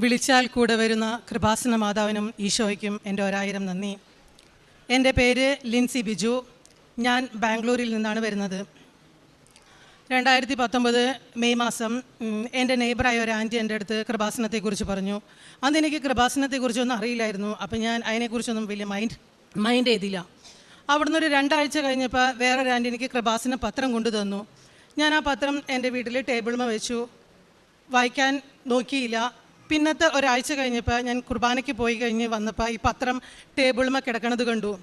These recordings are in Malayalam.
വിളിച്ചാൽ കൂടെ വരുന്ന കൃപാസന മാതാവിനും ഈശോയ്ക്കും എന്റെ ഒരായിരം നന്ദി. എന്റെ പേര് ലിൻസി ബിജു. ഞാൻ ബാംഗ്ലൂരിൽ നിന്നാണ് വരുന്നത്. രണ്ടായിരത്തി പത്തൊമ്പത് മെയ് മാസം എന്റെ നെയ്ബറായ ഒരു ആന്റി എന്റെ അടുത്ത് കൃപാസനത്തെക്കുറിച്ച് പറഞ്ഞു. അന്ന് എനിക്ക് കൃപാസനത്തെക്കുറിച്ചൊന്നും അറിയില്ലായിരുന്നു. അപ്പം ഞാൻ അതിനെക്കുറിച്ചൊന്നും വലിയ മൈൻഡ് മൈൻഡ് ചെയ്തില്ല. അവിടുന്ന് ഒരു രണ്ടാഴ്ച കഴിഞ്ഞപ്പോൾ വേറെ ഒരു ആന്റി എനിക്ക് കൃപാസന പത്രം കൊണ്ടു തന്നു. ഞാൻ ആ പത്രം എന്റെ വീട്ടിൽ ടേബിളിൽ വെച്ചു. വായിക്കാൻ നോക്കിയില്ല. പിന്നത്തെ ഒരാഴ്ച കഴിഞ്ഞപ്പോൾ ഞാൻ കുർബാനയ്ക്ക് പോയി കഴിഞ്ഞ് വന്നപ്പോൾ ഈ പത്രം ടേബിളിൽ കിടക്കണത് കണ്ടു.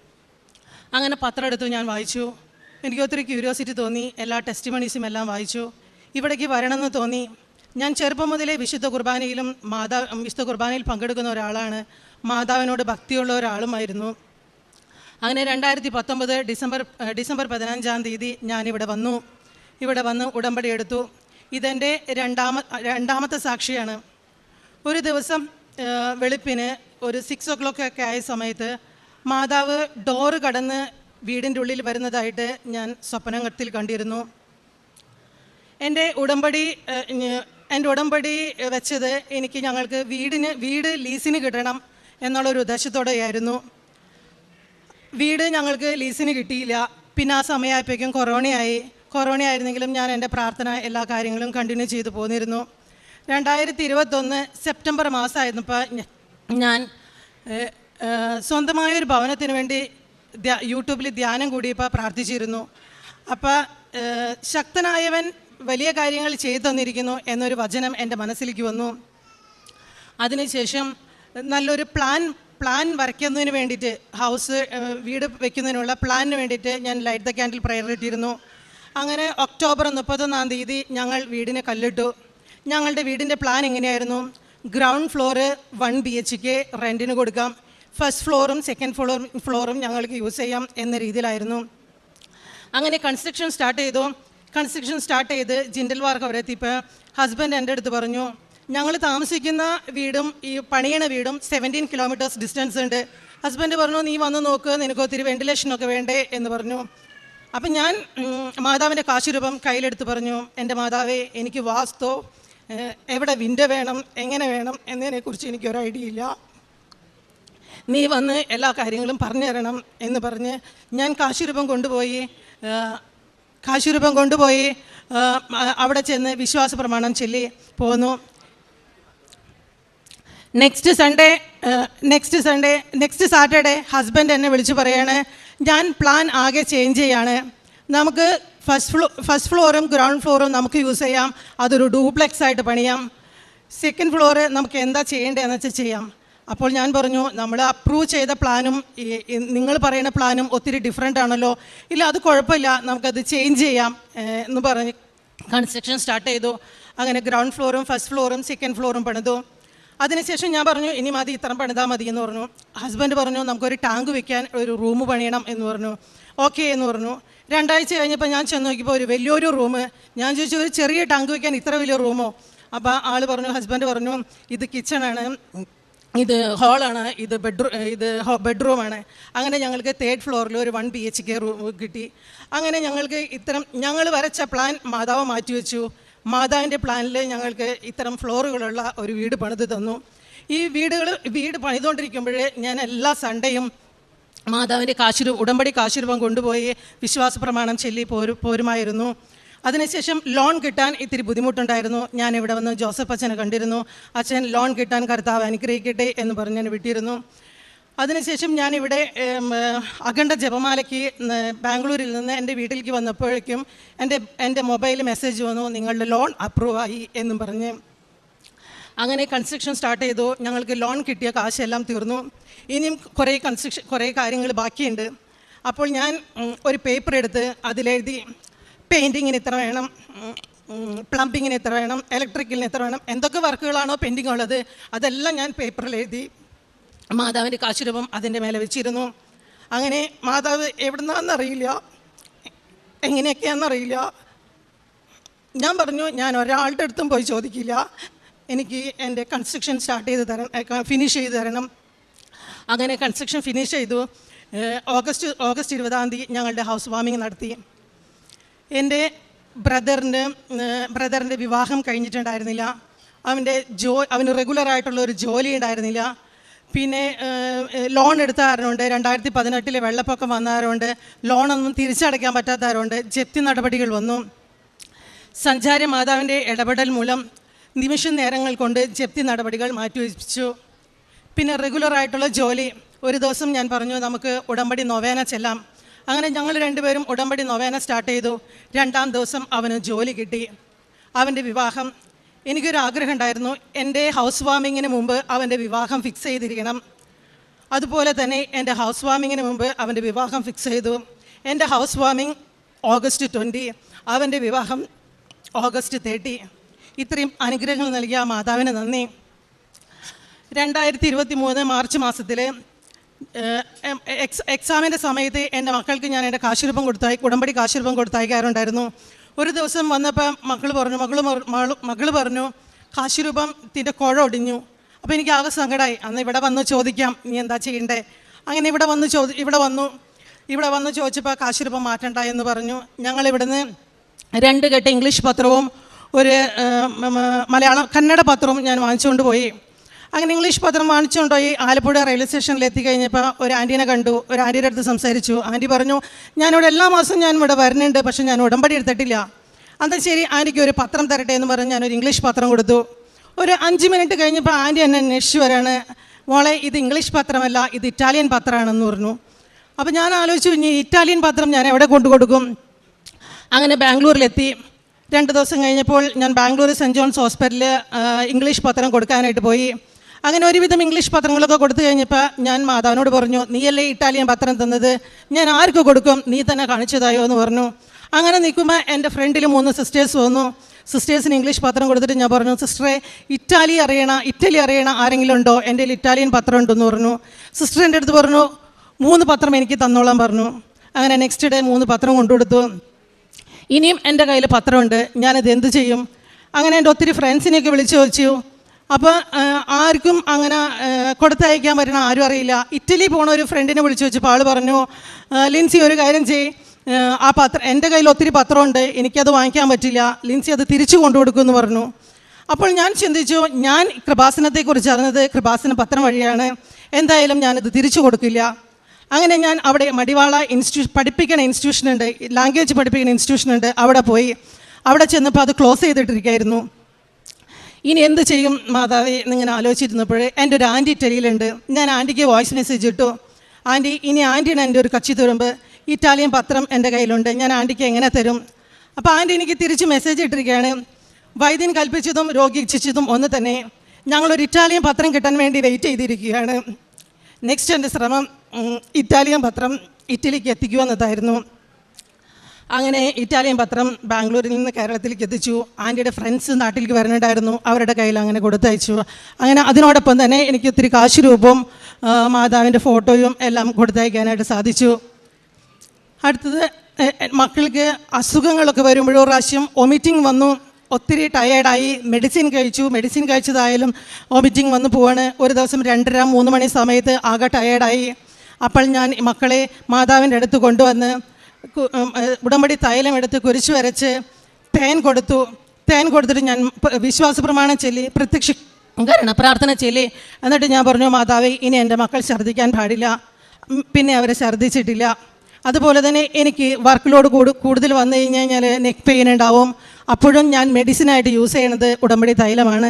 അങ്ങനെ പത്രം എടുത്തു ഞാൻ വായിച്ചു. എനിക്ക് ഒത്തിരി ക്യൂരിയോസിറ്റി തോന്നി. എല്ലാ ടെസ്റ്റ് മണീസും എല്ലാം വായിച്ചു. ഇവിടേക്ക് വരണമെന്ന് തോന്നി. ഞാൻ ചെറുപ്പം മുതലേ വിശുദ്ധ കുർബാനയിലും മാതാ വിശുദ്ധ കുർബാനയിൽ പങ്കെടുക്കുന്ന ഒരാളാണ്. മാതാവിനോട് ഭക്തിയുള്ള ഒരാളുമായിരുന്നു. അങ്ങനെ രണ്ടായിരത്തി പത്തൊമ്പത് ഡിസംബർ ഡിസംബർ പതിനഞ്ചാം തീയതി ഞാനിവിടെ വന്നു. ഇവിടെ വന്ന് ഉടമ്പടി എടുത്തു. ഇതെന്റെ രണ്ടാമ രണ്ടാമത്തെ സാക്ഷിയാണ്. ഒരു ദിവസം വെളുപ്പിന് ഒരു സിക്സ് ഓ ക്ലോക്ക് ഒക്കെ ആയ സമയത്ത് മാതാവ് ഡോറ് കടന്ന് വീടിന്റെ ഉള്ളിൽ വരുന്നതായിട്ട് ഞാൻ സ്വപ്നത്തിൽ കണ്ടിരുന്നു. എന്റെ ഉടമ്പടി എന്റെ ഉടമ്പടി വെച്ചത് എനിക്ക് ഞങ്ങൾക്ക് വീടിന് വീട് ലീസിന് കിട്ടണം എന്നുള്ളൊരു ഉദ്ദേശത്തോടെയായിരുന്നു. വീട് ഞങ്ങൾക്ക് ലീസിന് കിട്ടിയില്ല. പിന്നെ ആ സമയമായപ്പോഴേക്കും കൊറോണയായി. കൊറോണ ആയിരുന്നെങ്കിലും ഞാൻ എന്റെ പ്രാർത്ഥന എല്ലാ കാര്യങ്ങളും കണ്ടിന്യൂ ചെയ്തു പോന്നിരുന്നു. രണ്ടായിരത്തി ഇരുപത്തൊന്ന് സെപ്റ്റംബർ മാസമായിരുന്നു ഇപ്പോൾ ഞാൻ സ്വന്തമായ ഒരു ഭവനത്തിന് വേണ്ടി യൂട്യൂബിൽ ധ്യാനം കൂടിയപ്പോൾ പ്രാർത്ഥിച്ചിരുന്നു. അപ്പോൾ ശക്തനായവൻ വലിയ കാര്യങ്ങൾ ചെയ്തു തന്നിരിക്കുന്നു എന്നൊരു വചനം എന്റെ മനസ്സിലേക്ക് വന്നു. അതിനുശേഷം നല്ലൊരു പ്ലാൻ പ്ലാൻ വരയ്ക്കുന്നതിന് വേണ്ടിയിട്ട് ഹൗസ് വീട് വയ്ക്കുന്നതിനുള്ള പ്ലാനിന് വേണ്ടിയിട്ട് ഞാൻ ലൈറ്റ് ദ ക്യാൻഡിൽ പ്രയർ ഇട്ടിരുന്നു അങ്ങനെ ഒക്ടോബർ മുപ്പത്തൊന്നാം തീയതി ഞങ്ങൾ വീടിനെ കല്ലിട്ടു. ഞങ്ങളുടെ വീടിന്റെ പ്ലാൻ എങ്ങനെയായിരുന്നു? Ground floor one B H K റെന്റിന് കൊടുക്കാം. ഫസ്റ്റ് ഫ്ലോറും സെക്കൻഡ് ഫ്ലോറും ഫ്ലോറും ഞങ്ങൾക്ക് യൂസ് ചെയ്യാം എന്ന രീതിയിലായിരുന്നു. അങ്ങനെ കൺസ്ട്രക്ഷൻ സ്റ്റാർട്ട് ചെയ്തു. കൺസ്ട്രക്ഷൻ സ്റ്റാർട്ട് ചെയ്ത് ജിൻഡൽ വാർക്ക് അവരെത്തിയപ്പോൾ ഹസ്ബൻഡ് എന്റെ അടുത്ത് പറഞ്ഞു ഞങ്ങൾ താമസിക്കുന്ന വീടും ഈ പണിയണ വീടും സെവന്റീൻ കിലോമീറ്റേഴ്സ് ഡിസ്റ്റൻസ് ഉണ്ട്. ഹസ്ബൻഡ് പറഞ്ഞു നീ വന്ന് നോക്ക് നിനക്ക് ഒത്തിരി വെന്റിലേഷനൊക്കെ വേണ്ടേ? എന്ന് പറഞ്ഞു. അപ്പം ഞാൻ മാതാവിന്റെ കാശുരൂപം കയ്യിലെടുത്ത് പറഞ്ഞു. എന്റെ മാതാവേ എനിക്ക് വാസ്തോ എവിടെ വിൻഡോ വേണം എങ്ങനെ വേണം എന്നതിനെക്കുറിച്ച് എനിക്കൊരു ഐഡിയ ഇല്ല. നീ വന്ന് എല്ലാ കാര്യങ്ങളും പറഞ്ഞു തരണം എന്ന് പറഞ്ഞ് ഞാൻ കാശുരൂപം കൊണ്ടുപോയി കാശിരൂപം കൊണ്ടുപോയി അവിടെ ചെന്ന് വിശ്വാസ പ്രമാണം ചൊല്ലി പോന്നു. Next Sunday next Sunday next Saturday husband എന്നെ വിളിച്ച് പറയാണ് ഞാൻ പ്ലാൻ ആകെ ചേഞ്ച് ചെയ്യാണ്. നമുക്ക് ഫസ്റ്റ് ഫ്ലോ ഫസ്റ്റ് ഫ്ലോറും ഗ്രൗണ്ട് ഫ്ലോറും നമുക്ക് യൂസ് ചെയ്യാം. അതൊരു ഡ്യൂപ്ലെക്സ് ആയിട്ട് പണിയാം. സെക്കൻഡ് ഫ്ലോറ് നമുക്ക് എന്താ ചെയ്യേണ്ടതെന്ന് വെച്ചാൽ ചെയ്യാം. അപ്പോൾ ഞാൻ പറഞ്ഞു നമ്മൾ അപ്രൂവ് ചെയ്ത പ്ലാനും നിങ്ങൾ പറയുന്ന പ്ലാനും ഒത്തിരി ഡിഫറെന്റ് ആണല്ലോ. ഇല്ല അത് കുഴപ്പമില്ല. നമുക്കത് ചേഞ്ച് ചെയ്യാം. എന്ന് പറഞ്ഞ് കൺസ്ട്രക്ഷൻ സ്റ്റാർട്ട് ചെയ്തു. അങ്ങനെ ഗ്രൗണ്ട് ഫ്ലോറും ഫസ്റ്റ് ഫ്ലോറും സെക്കൻഡ് ഫ്ലോറും പണിതു. അതിനുശേഷം ഞാൻ പറഞ്ഞു ഇനി മതി ഇത്ര പണിതാൽ മതി എന്ന് പറഞ്ഞു. ഹസ്ബൻഡ് പറഞ്ഞു നമുക്കൊരു ടാങ്ക് വെക്കാൻ ഒരു റൂം പണിയണം എന്ന് പറഞ്ഞു. ഓക്കെ എന്ന് പറഞ്ഞു. രണ്ടാഴ്ച കഴിഞ്ഞപ്പോൾ ഞാൻ ചെന്ന് നോക്കിയപ്പോൾ ഒരു വലിയൊരു റൂം ഞാൻ ചോദിച്ചു ഒരു ചെറിയ ടാങ്ക് വയ്ക്കാൻ ഇത്ര വലിയ റൂമോ അപ്പോൾ ആൾ പറഞ്ഞു ഹസ്ബൻഡ് പറഞ്ഞു ഇത് കിച്ചണാണ് ഇത് ഹാളാണ് ഇത് ബെഡ്റൂം ഇത് ബെഡ്റൂമാണ് അങ്ങനെ ഞങ്ങൾക്ക് തേർഡ് ഫ്ലോറിൽ ഒരു one B H K room കിട്ടി. അങ്ങനെ ഞങ്ങൾക്ക് ഇത്തരം ഞങ്ങൾ വരച്ച പ്ലാൻ മാതാവ് മാറ്റിവെച്ചു മാതാവിന്റെ പ്ലാനിൽ ഞങ്ങൾക്ക് ഇത്തരം ഫ്ലോറുകളുള്ള ഒരു വീട് പണിത് തന്നു. ഈ വീടുകൾ വീട് പണിതുകൊണ്ടിരിക്കുമ്പോഴേ ഞാൻ എല്ലാ സൺഡേയും മാതാവിന്റെ കാശുരു ഉടമ്പടി കാശുരൂപം കൊണ്ടുപോയി വിശ്വാസ പ്രമാണം ചൊല്ലി പോരു പോരുമായിരുന്നു. അതിനുശേഷം ലോൺ കിട്ടാൻ ഇത്തിരി ബുദ്ധിമുട്ടുണ്ടായിരുന്നു. ഞാൻ ഇവിടെ വന്ന് ജോസഫ് അച്ഛനെ കണ്ടിരുന്നു. അച്ഛൻ ലോൺ കിട്ടാൻ കർത്താവ് അനുഗ്രഹിക്കട്ടെ എന്ന് പറഞ്ഞ് ഞാൻ വിട്ടിരുന്നു. അതിനുശേഷം ഞാനിവിടെ അഖണ്ഡ ജപമാലയ്ക്ക് ബാംഗ്ലൂരിൽ നിന്ന് എന്റെ വീട്ടിലേക്ക് വന്നപ്പോഴേക്കും എന്റെ എന്റെ മൊബൈൽ മെസ്സേജ് വന്നു നിങ്ങളുടെ ലോൺ അപ്രൂവായി എന്നും പറഞ്ഞ്. അങ്ങനെ കൺസ്ട്രക്ഷൻ സ്റ്റാർട്ട് ചെയ്തു. ഞങ്ങൾക്ക് ലോൺ കിട്ടിയ കാശെല്ലാം തീർന്നു. ഇനിയും കുറേ കൺസ്ട്രക്ഷൻ കുറേ കാര്യങ്ങൾ ബാക്കിയുണ്ട്. അപ്പോൾ ഞാൻ ഒരു പേപ്പർ എടുത്ത് അതിലെഴുതി പെയിന്റിങ്ങിന് ഇത്ര വേണം പ്ലംബിങ്ങിന് എത്ര വേണം ഇലക്ട്രിക്കലിന് എത്ര വേണം എന്തൊക്കെ വർക്കുകളാണോ പെൻഡിങ് ഉള്ളത് അതെല്ലാം ഞാൻ പേപ്പറിൽ എഴുതി. മാതാവിന്റെ കാശുരൂപം അതിന്റെ മേലെ വെച്ചിരുന്നു. അങ്ങനെ മാതാവ് എവിടുന്നാന്നറിയില്ല എങ്ങനെയൊക്കെയാണെന്നറിയില്ല ഞാൻ പറഞ്ഞു ഞാൻ ഒരാളുടെ അടുത്തും പോയി ചോദിക്കില്ല. എനിക്ക് എന്റെ കൺസ്ട്രക്ഷൻ സ്റ്റാർട്ട് ചെയ്ത് തരണം ഫിനിഷ് ചെയ്ത് തരണം. അങ്ങനെ കൺസ്ട്രക്ഷൻ ഫിനിഷ് ചെയ്തു. ഓഗസ്റ്റ് ഓഗസ്റ്റ് ഇരുപതാം തീയതി ഞങ്ങളുടെ ഹൗസ് വാമിങ് നടത്തി. എന്റെ ബ്രദറിന്റെ ബ്രദറിന്റെ വിവാഹം കഴിഞ്ഞിട്ടുണ്ടായിരുന്നില്ല. അവന്റെ ജോ അവന് റെഗുലറായിട്ടുള്ള ഒരു ജോലി ഉണ്ടായിരുന്നില്ല. പിന്നെ ലോൺ എടുത്ത കാരണമുണ്ട് രണ്ടായിരത്തി പതിനെട്ടിലെ വെള്ളപ്പൊക്കം വന്ന കാരണമുണ്ട് ലോണൊന്നും തിരിച്ചടയ്ക്കാൻ പറ്റാത്ത കാരണമുണ്ട് ജപ്തി നടപടികൾ വന്നു. സഞ്ചാര മാതാവിന്റെ ഇടപെടൽ മൂലം നിമിഷ നേരങ്ങൾ കൊണ്ട് ജപ്തി നടപടികൾ മാറ്റിവെച്ചു പിന്നെ റെഗുലറായിട്ടുള്ള ജോലി. ഒരു ദിവസം ഞാൻ പറഞ്ഞു നമുക്ക് ഉടമ്പടി നൊവേന ചെല്ലാം. അങ്ങനെ ഞങ്ങൾ രണ്ടുപേരും ഉടമ്പടി നൊവേന സ്റ്റാർട്ട് ചെയ്തു. രണ്ടാം ദിവസം അവന് ജോലി കിട്ടി. അവന്റെ വിവാഹം. എനിക്കൊരു ആഗ്രഹം ഉണ്ടായിരുന്നു. എന്റെ ഹൗസ് വാമിങ്ങിന് മുമ്പ് അവന്റെ വിവാഹം ഫിക്സ് ചെയ്തിരിക്കണം. അതുപോലെ തന്നെ എന്റെ ഹൗസ് വാമിങ്ങിന് മുമ്പ് അവന്റെ വിവാഹം ഫിക്സ് ചെയ്തു. എന്റെ ഹൗസ് വാമിങ് ഓഗസ്റ്റ് ട്വന്റി. അവന്റെ വിവാഹം ഓഗസ്റ്റ് തേർട്ടി. ഇത്രയും അനുഗ്രഹങ്ങൾ നൽകിയ മാതാവിന് നന്ദി. രണ്ടായിരത്തി ഇരുപത്തി മൂന്ന് മാർച്ച് മാസത്തിൽ എക്സ് എക്സാമിന്റെ സമയത്ത് എന്റെ മക്കൾക്ക് ഞാൻ എന്റെ കാശുരൂപം കൊടുത്തായി ഉടമ്പടി കാശുരൂപം കൊടുത്തയക്കാറുണ്ടായിരുന്നു ഒരു ദിവസം വന്നപ്പോൾ മക്കൾ പറഞ്ഞു മകൾ മകൾ പറഞ്ഞു കാശുരൂപത്തിന്റെ കുഴ ഒടിഞ്ഞു. അപ്പോൾ എനിക്ക് ആകെ സങ്കടമായി അന്ന് ഇവിടെ വന്ന് ചോദിക്കാം നീ എന്താ ചെയ്യണ്ടേ? അങ്ങനെ ഇവിടെ വന്ന് ചോദി ഇവിടെ വന്നു. ഇവിടെ വന്ന് ചോദിച്ചപ്പോൾ കാശുരൂപം മാറ്റണ്ട എന്ന് പറഞ്ഞു. ഞങ്ങൾ ഇവിടുന്ന് രണ്ട് കെട്ട് ഇംഗ്ലീഷ് പത്രവും ഒരു മലയാളം കന്നഡ പത്രവും ഞാൻ വാങ്ങിച്ചുകൊണ്ട് പോയി. അങ്ങനെ ഇംഗ്ലീഷ് പത്രം വാങ്ങിച്ചുകൊണ്ട് പോയി ആലപ്പുഴ റെയിൽവേ സ്റ്റേഷനിൽ എത്തിക്കഴിഞ്ഞപ്പോൾ ഒരു ആന്റീനെ കണ്ടു ഒരു ആന്റിയുടെ അടുത്ത് സംസാരിച്ചു. ആന്റി പറഞ്ഞു ഞാനിവിടെ എല്ലാ മാസവും ഞാൻ ഇവിടെ വരുന്നുണ്ട് പക്ഷെ ഞാൻ ഉടമ്പടി എടുത്തിട്ടില്ല. അന്ന് ശരി ആന്റിക്ക് ഒരു പത്രം തരട്ടെ എന്ന് പറഞ്ഞ് ഞാനൊരു ഇംഗ്ലീഷ് പത്രം കൊടുത്തു. ഒരു അഞ്ച് മിനിറ്റ് കഴിഞ്ഞപ്പോൾ ആന്റി എന്നെ അന്വേഷിച്ചു വരാണ് മോളെ ഇത് ഇംഗ്ലീഷ് പത്രമല്ല ഇത് ഇറ്റാലിയൻ പത്രമാണെന്ന് പറഞ്ഞു. അപ്പോൾ ഞാൻ ആലോചിച്ചു ഇനി ഇറ്റാലിയൻ പത്രം ഞാൻ എവിടെ കൊണ്ടു കൊടുക്കും അങ്ങനെ ബാംഗ്ലൂരിലെത്തി. രണ്ട് ദിവസം കഴിഞ്ഞപ്പോൾ ഞാൻ ബാംഗ്ലൂർ സെന്റ് ജോൺസ് ഹോസ്പിറ്റലിൽ ഇംഗ്ലീഷ് പത്രം കൊടുക്കാനായിട്ട് പോയി. അങ്ങനെ ഒരുവിധം ഇംഗ്ലീഷ് പത്രങ്ങളൊക്കെ കൊടുത്തു കഴിഞ്ഞപ്പോൾ ഞാൻ മാതാവിനോട് പറഞ്ഞു നീയല്ലേ ഇറ്റാലിയൻ പത്രം തന്നത്? ഞാൻ ആർക്ക് കൊടുക്കും? നീ തന്നെ കാണിച്ചതായോ എന്ന് പറഞ്ഞു. അങ്ങനെ നിൽക്കുമ്പോൾ എന്റെ ഫ്രണ്ടിൽ മൂന്ന് സിസ്റ്റേഴ്സ് വന്നു. സിസ്റ്റേഴ്സിന് ഇംഗ്ലീഷ് പത്രം കൊടുത്തിട്ട് ഞാൻ പറഞ്ഞു സിസ്റ്ററെ ഇറ്റാലി അറിയണ ഇറ്റലി അറിയണ ആരെങ്കിലും ഉണ്ടോ? എന്റെ ഇറ്റാലിയൻ പത്രം ഉണ്ടെന്ന് പറഞ്ഞു. സിസ്റ്റർ എന്റെ അടുത്ത് പറഞ്ഞു മൂന്ന് പത്രം എനിക്ക് തന്നോളാൻ പറഞ്ഞു. അങ്ങനെ നെക്സ്റ്റ് ഡേ മൂന്ന് പത്രം കൊണ്ടുകൊടുത്തു. ഇനിയും എന്റെ കയ്യിൽ പത്രമുണ്ട് ഞാനത് എന്ത് ചെയ്യും? അങ്ങനെ എന്റെ ഒത്തിരി ഫ്രണ്ട്സിനെയൊക്കെ വിളിച്ചു ചോദിച്ചു. അപ്പോൾ ആർക്കും അങ്ങനെ കൊടുത്തയക്കാൻ പറ്റണ ആരും അറിയില്ല. ഇറ്റലി പോണ ഒരു ഫ്രണ്ടിനെ വിളിച്ചു വെച്ചപ്പോൾ ആൾ പറഞ്ഞു ലിൻസി ഒരു കാര്യം ചെയ് ആ, ആ പത്രം എന്റെ കയ്യിൽ ഒത്തിരി പത്രമുണ്ട് എനിക്കത് വാങ്ങിക്കാൻ പറ്റില്ല. ലിൻസി അത് തിരിച്ചു കൊണ്ടുകൊടുക്കുമെന്ന് പറഞ്ഞു. അപ്പോൾ ഞാൻ ചിന്തിച്ചു ഞാൻ കൃപാസനത്തെക്കുറിച്ച് അറിഞ്ഞത് കൃപാസന പത്രം വഴിയാണ്. എന്തായാലും ഞാനത് തിരിച്ചു കൊടുക്കില്ല. അങ്ങനെ ഞാൻ അവിടെ മടിവാള ഇൻസ്റ്റിറ്റ്യൂ പഠിപ്പിക്കുന്ന ഇൻസ്റ്റിറ്റ്യൂഷൻ ഉണ്ട് ലാംഗ്വേജ് പഠിപ്പിക്കുന്ന ഇൻസ്റ്റിറ്റ്യൂഷൻ ഉണ്ട് അവിടെ പോയി. അവിടെ ചെന്നപ്പോൾ അത് ക്ലോസ് ചെയ്തിട്ടിരിക്കുകയായിരുന്നു ഇനി എന്ത് ചെയ്യും മാതാവേ എന്നിങ്ങനെ ആലോചിച്ചിരുന്നപ്പോൾ എന്റെ ഒരു ആന്റി ടെലിയിലുണ്ട് ഞാൻ ആന്റിക്ക് വോയിസ് മെസ്സേജ് ഇട്ടു. ആന്റി ഇനി ആന്റിയാണ് എന്റെ ഒരു കച്ചി തരുമ്പോൾ ഇറ്റാലിയൻ പത്രം എന്റെ കയ്യിലുണ്ട്. ഞാൻ ആന്റിക്ക് എങ്ങനെ തരും? അപ്പോൾ ആന്റി എനിക്ക് തിരിച്ച് മെസ്സേജ് ഇട്ടിരിക്കുകയാണ്. വൈദ്യൻ കൽപ്പിച്ചതും രോഗി ഇച്ഛിച്ചതും ഒന്ന് തന്നെ. ഞങ്ങളൊരു ഇറ്റാലിയൻ പത്രം കിട്ടാൻ വേണ്ടി വെയിറ്റ് ചെയ്തിരിക്കുകയാണ്. നെക്സ്റ്റ് എന്റെ ശ്രമം. ഇറ്റാലിയൻ പത്രം ഇറ്റലിക്ക് എത്തിക്കുക എന്നതായിരുന്നു. അങ്ങനെ ഇറ്റാലിയൻ പത്രം ബാംഗ്ലൂരിൽ നിന്ന് കേരളത്തിലേക്ക് എത്തിച്ചു. ആന്റിയുടെ ഫ്രണ്ട്സ് നാട്ടിലേക്ക് വരുന്നുണ്ടായിരുന്നു അവരുടെ കയ്യിൽ അങ്ങനെ കൊടുത്തയച്ചു. അങ്ങനെ അതിനോടൊപ്പം തന്നെ എനിക്ക് ഒത്തിരി കാശ് രൂപവും മാതാവിന്റെ ഫോട്ടോയും എല്ലാം കൊടുത്തയക്കാനായിട്ട് സാധിച്ചു. അടുത്തത് മക്കൾക്ക് അസുഖങ്ങളൊക്കെ വരുമ്പോഴോ പ്രാവശ്യം വൊമിറ്റിംഗ് വന്നു. ഒത്തിരി ടയേർഡായി മെഡിസിൻ കഴിച്ചു. മെഡിസിൻ കഴിച്ചതായാലും വൊമിറ്റിംഗ് വന്നു പോവാണ്. ഒരു ദിവസം രണ്ടര മൂന്ന് മണി സമയത്ത് ആകെ ടയേർഡായി അപ്പോൾ ഞാൻ മക്കളെ മാതാവിന്റെ അടുത്ത് കൊണ്ടുവന്ന് ഉടമ്പടി തൈലം എടുത്ത് കുരിശ് വരച്ച് തേൻ കൊടുത്തു. തേൻ കൊടുത്തിട്ട് ഞാൻ വിശ്വാസ പ്രമാണം ചൊല്ലി പ്രത്യക്ഷ കാരണം പ്രാർത്ഥന ചൊല്ലി. എന്നിട്ട് ഞാൻ പറഞ്ഞു മാതാവേ ഇനി എന്റെ മക്കൾ ഛർദ്ദിക്കാൻ പാടില്ല. പിന്നെ അവരെ ഛർദ്ദിച്ചിട്ടില്ല. അതുപോലെ തന്നെ എനിക്ക് വർക്ക് ലോഡ് കൂടു കൂടുതൽ വന്നു കഴിഞ്ഞ് കഴിഞ്ഞാൽ നെക്ക് പെയിൻ ഉണ്ടാവും. അപ്പോഴും ഞാൻ മെഡിസിനായിട്ട് യൂസ് ചെയ്യണത് ഉടമ്പടി തൈലമാണ്.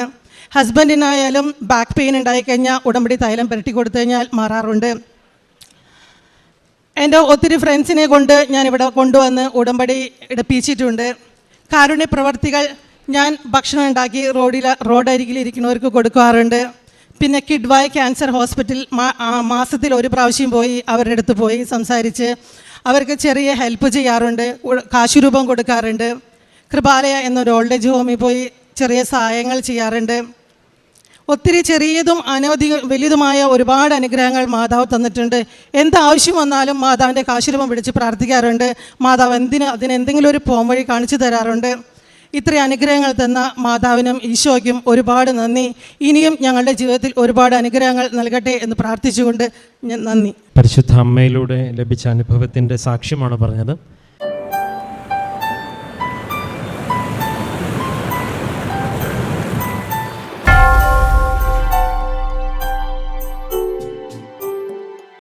ഹസ്ബൻഡിനായാലും ബാക്ക് പെയിൻ ഉണ്ടായിക്കഴിഞ്ഞാൽ ഉടമ്പടി തൈലം പുരട്ടി കൊടുത്തു കഴിഞ്ഞാൽ മാറാറുണ്ട്. എന്റെ ഒത്തിരി ഫ്രണ്ട്സിനെ കൊണ്ട് ഞാൻ ഇവിടെ കൊണ്ടുവന്ന് ഉടമ്പടി എടുപ്പിച്ചിട്ടുണ്ട്. കാരുണ്യ പ്രവർത്തികൾ ഞാൻ ഭക്ഷണം ഉണ്ടാക്കി റോഡിൽ റോഡരികിൽ ഇരിക്കുന്നവർക്ക് കൊടുക്കാറുണ്ട്. പിന്നെ കിഡ്വായ് ക്യാൻസർ ഹോസ്പിറ്റൽ മാസത്തിൽ ഒരു പ്രാവശ്യം പോയി അവരുടെ അടുത്ത് പോയി സംസാരിച്ച് അവർക്ക് ചെറിയ ഹെൽപ്പ് ചെയ്യാറുണ്ട് കാശുരൂപം കൊടുക്കാറുണ്ട്. കൃപാലയ എന്നൊരു ഓൾഡ് ഏജ് ഹോമിൽ പോയി ചെറിയ സഹായങ്ങൾ ചെയ്യാറുണ്ട്. ഒത്തിരി ചെറിയതും അനവധി വലുതുമായ ഒരുപാട് അനുഗ്രഹങ്ങൾ മാതാവ് തന്നിട്ടുണ്ട്. എന്താവശ്യം വന്നാലും മാതാവിന്റെ കാശുരൂപം പിടിച്ച് പ്രാർത്ഥിക്കാറുണ്ട്. മാതാവ് എന്തിന് അതിന് എന്തെങ്കിലും ഒരു പോംവഴി കാണിച്ചു തരാറുണ്ട്. ഇത്രയും അനുഗ്രഹങ്ങൾ തന്ന മാതാവിനും ഈശോയ്ക്കും ഒരുപാട് നന്ദി. ഇനിയും ഞങ്ങളുടെ ജീവിതത്തിൽ ഒരുപാട് അനുഗ്രഹങ്ങൾ നൽകട്ടെ എന്ന് പ്രാർത്ഥിച്ചുകൊണ്ട് ഞാൻ നന്ദി. പരിശുദ്ധ അമ്മയിലൂടെ ലഭിച്ച അനുഭവത്തിന്റെ സാക്ഷ്യമാണ് പറഞ്ഞത്.